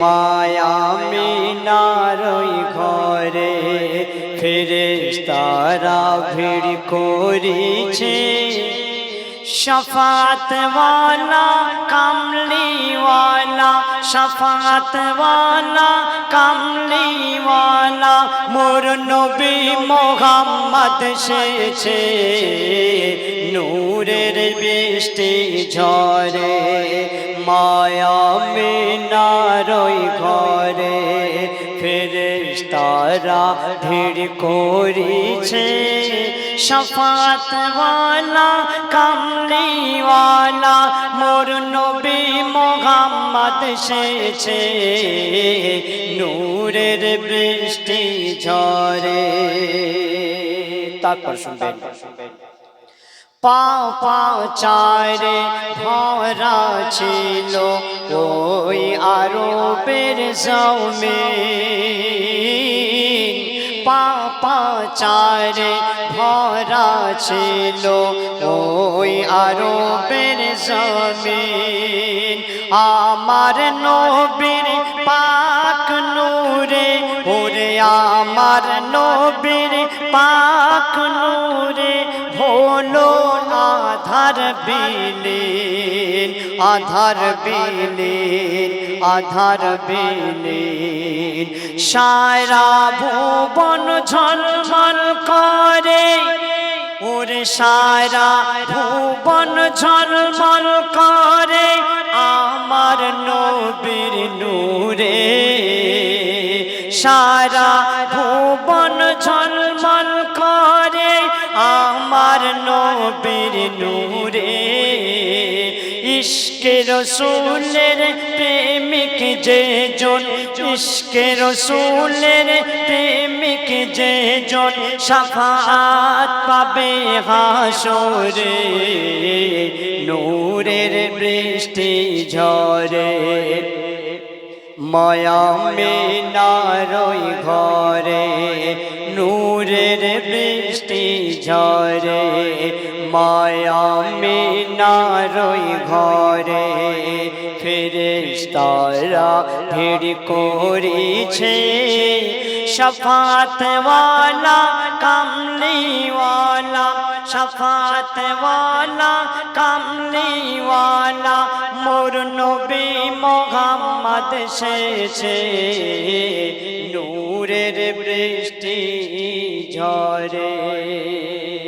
Miami নারই ঘরে ফেরেশতারা ভিড় করিছে। শফাতওয়ালা কামলিওয়ালা শফাতওয়ালা কামলিওয়ালা, মোর নবী মোহাম্মদ সেছে নূরের বৃষ্টি ঝরে মায়া মিনারই ঘরে ফেরেশতারা ভিড় করিছে। শফাতওয়ালা কামলিওয়ালা, মোর নবী মোহাম্মদ সেছে নূরের বৃষ্টি ঝরে। তারপর শুনবেন। পা পা চারে ভরা ছিল ওই আরবের জমে পা পা চারে ভরা ছিল ওই আরবের জমিন। আমার নবীর পাক নূরে, ওরে আমার নবীর পাক আধার বিলীন আধার বিলীন আধার বিলীন। সারা ভুবন ঝলমল করে, ওরে সারা ভুবন ঝলমল করে, আমার নবীর নূরে। সারা নবীর নূরে, ইশকে রসুলের প্রেমিক যে জন ইশকে রসুলের প্রেমিক যে জন সাফাত পাবে হাসরে, নূরের বৃষ্টি ঝরে। মায়া মিনারই ঘরে, নূরের বৃষ্টি ঝরে, মায়া মিনারই ঘরে, ফেরেশতারা ভিড় করিছে শফাতওয়ালা কামলিওয়ালা শফাতওয়ালা কামলিওয়ালা, মোর নবী মোহাম্মদ শেষে নূরের বৃষ্টি ঝরে।